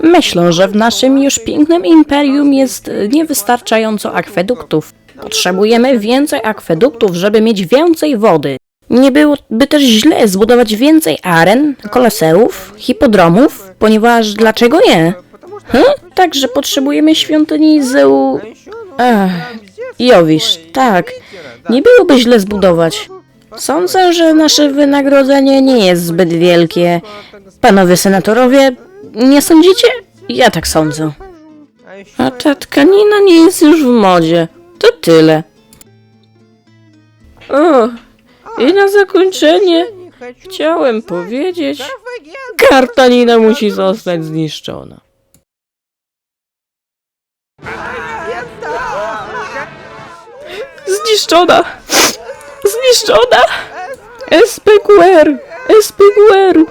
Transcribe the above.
Myślę, że w naszym już pięknym imperium jest niewystarczająco akweduktów. Potrzebujemy więcej akweduktów, żeby mieć więcej wody. Nie byłoby też źle zbudować więcej aren, koloseów, hipodromów, ponieważ dlaczego nie? Hm? Także potrzebujemy świątyni Zeu... Ach, Jowisz, tak. Nie byłoby źle zbudować. Sądzę, że nasze wynagrodzenie nie jest zbyt wielkie. Panowie senatorowie, nie sądzicie? Ja tak sądzę. A ta tkanina nie jest już w modzie. To tyle. O, i na zakończenie chciałem powiedzieć, kartanina musi zostać zniszczona. Zniszczona! Zniszczona! SPQR! SPQR!